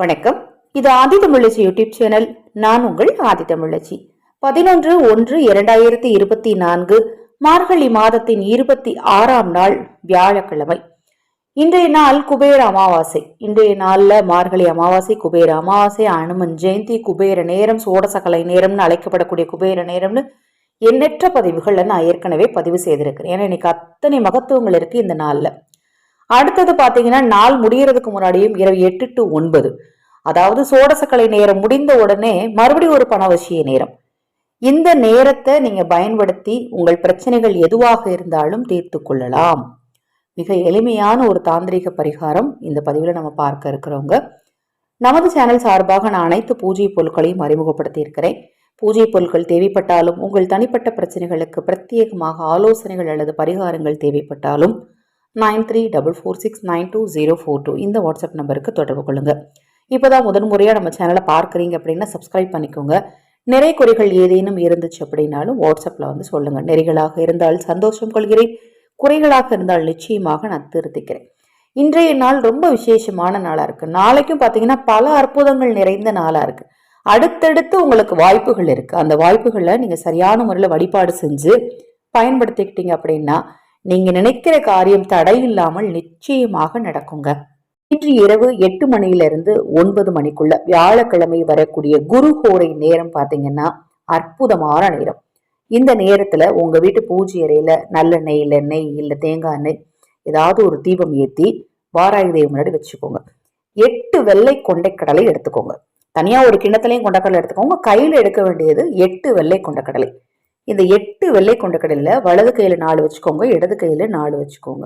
வணக்கம். இது ஆதிதமிழச்சி YouTube channel. நான் உங்கள் ஆதிதமிழச்சி பதினொன்று ஒன்று இரண்டாயிரத்தி இருபத்தி நான்கு மார்கழி மாதத்தின் இருபத்தி ஆறாம் நாள் வியாழக்கிழமை. இன்றைய நாள் குபேர அமாவாசை. இன்றைய நாளில் மார்கழி அமாவாசை குபேர அமாவாசை அனுமன் ஜெயந்தி குபேர நேரம் சோடசகலை நேரம்னு அழைக்கப்படக்கூடிய குபேர நேரம்னு எண்ணற்ற பதிவுகளில் நான் ஏற்கனவே பதிவு செய்திருக்கிறேன். ஏன்னா இன்னைக்கு அத்தனை மகத்துவங்கள் இருக்குது இந்த நாளில். அடுத்தது பார்த்தீங்கன்னா நாள் முடியறதுக்கு முன்னாடியும் இரவு எட்டு டு ஒன்பது. அதாவது சோடசக்கலை நேரம் முடிந்த உடனே மறுபடியும் ஒரு பணவசிய நேரம். இந்த நேரத்தை நீங்க பயன்படுத்தி உங்கள் பிரச்சனைகள் எதுவாக இருந்தாலும் தீர்த்து கொள்ளலாம். மிக எளிமையான ஒரு தாந்திரிக பரிகாரம் இந்த பதிவில் நம்ம பார்க்க இருக்கிறவங்க நமது சேனல் சார்பாக நான் அனைத்து பூஜை பொருட்களையும் அறிமுகப்படுத்தி இருக்கிறேன். பூஜை பொருட்கள் தேவைப்பட்டாலும் உங்கள் தனிப்பட்ட பிரச்சனைகளுக்கு பிரத்யேகமாக ஆலோசனைகள் அல்லது பரிகாரங்கள் தேவைப்பட்டாலும் nine three double four six nine two zero four two இந்த வாட்ஸ்அப் நம்பருக்கு தொடர்பு கொள்ளுங்கள் இப்போதான் முதன் முறையாக நம்ம சேனலை பார்க்குறீங்க அப்படின்னா சப்ஸ்கிரைப் பண்ணிக்கோங்க. நிறை குறைகள் ஏதேனும் இருந்துச்சு அப்படின்னாலும் வாட்ஸ்அப்பில் வந்து சொல்லுங்கள் நெறிகளாக இருந்தால் சந்தோஷம் கொள்கிறேன். குறைகளாக இருந்தால் நிச்சயமாக நான் திருத்திக்கிறேன். இன்றைய நாள் ரொம்ப விசேஷமான நாளாக இருக்குது நாளைக்கும் பார்த்தீங்கன்னா பல அற்புதங்கள் நிறைந்த நாளாக இருக்குது அடுத்தடுத்து உங்களுக்கு வாய்ப்புகள் இருக்குது அந்த வாய்ப்புகளை நீங்கள் சரியான முறையில் வழிபாடு செஞ்சு பயன்படுத்திக்கிட்டீங்க அப்படின்னா நீங்கள் நினைக்கிற காரியம் தடை இல்லாமல் நிச்சயமாக நடக்குங்க. இன்று இரவு எட்டு மணியிலிருந்து ஒன்பது மணிக்குள்ள வியாழக்கிழமை வரக்கூடிய குரு ஹோரை நேரம் பார்த்தீங்கன்னா அற்புதமான நேரம். இந்த நேரத்துல உங்க வீட்டு பூஜை அறையில நல்லெண்ணெய் இல்லை நெய் இல்லை தேங்காய் எண்ணெய் ஏதாவது ஒரு தீபம் ஏற்றி வாராகி முன்னாடி வச்சுக்கோங்க. எட்டு வெள்ளை கொண்டைக்கடலை எடுத்துக்கோங்க. தனியா ஒரு கிண்ணத்துலையும் கொண்டக்கடலை எடுத்துக்கோங்க. கையில எடுக்க வேண்டியது எட்டு வெள்ளை கொண்டக்கடலை. இந்த எட்டு வெள்ளை கொண்ட கடலில் வலது கையில் நாலு வச்சுக்கோங்க இடது கையில் நாலு வச்சுக்கோங்க.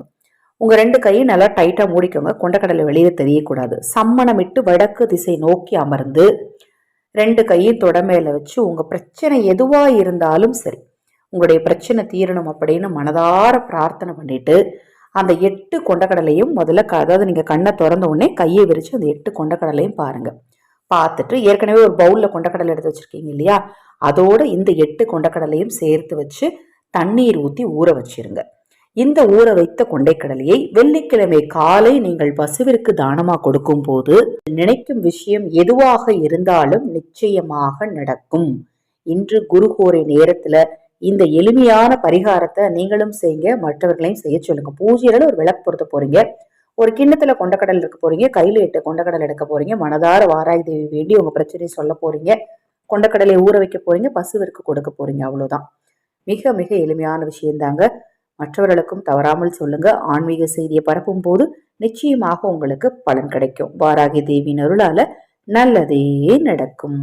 உங்கள் ரெண்டு கையும் நல்லா டைட்டாக மூடிக்கோங்க. கொண்டக்கடலை வெளியே தெரியக்கூடாது. சம்மணமிட்டு வடக்கு திசை நோக்கி அமர்ந்து ரெண்டு கையும் தொடமையில் வச்சு உங்கள் பிரச்சனை எதுவாக இருந்தாலும் சரி உங்களுடைய பிரச்சனை தீரணும் அப்படின்னு மனதார பிரார்த்தனை பண்ணிட்டு அந்த எட்டு கொண்டக்கடலையும் முதல்ல அதாவது நீங்கள் கண்ணை திறந்த உடனே கையை விரித்து அந்த எட்டு கொண்டக்கடலையும் பாருங்கள் பார்த்துட்டு ஏற்கனவே ஒரு பவுலில் கொண்டக்கடலை எடுத்து வச்சிருக்கீங்க இல்லையா? அதோடு இந்த எட்டு கொண்டக்கடலையும் சேர்த்து வச்சு தண்ணீர் ஊற்றி ஊற வச்சிருங்க. இந்த ஊற வைத்த கொண்டைக்கடலையை வெள்ளிக்கிழமை காலை நீங்கள் பசுவிற்கு தானமாக கொடுக்கும் போது நினைக்கும் விஷயம் எதுவாக இருந்தாலும் நிச்சயமாக நடக்கும். இன்று குருகோரை நேரத்துல இந்த எளிமையான பரிகாரத்தை நீங்களும் செய்யுங்க மற்றவர்களையும் செய்ய சொல்லுங்க. பூஜையில ஒரு விளக்கு பொருத்த போறீங்க. ஒரு கிண்ணத்துல கொண்டக்கடல் எடுக்க போறீங்க கையில எட்டு கொண்டக்கடல் எடுக்க போறீங்க மனதார வாராய் தேவி வேண்டி உங்க பிரச்சனையை சொல்ல போறீங்க கொண்டக்கடலை ஊற வைக்க போறீங்க பசுவிற்கு கொடுக்க போறீங்க அவ்வளவுதான். மிக மிக எளிமையான விஷயம்தாங்க மற்றவர்களுக்கும் தவறாமல் சொல்லுங்க ஆன்மீக செய்தியை பரப்பும் போது நிச்சயமாக உங்களுக்கு பலன் கிடைக்கும். வாராகி தேவியின் அருளால நல்லதே நடக்கும்.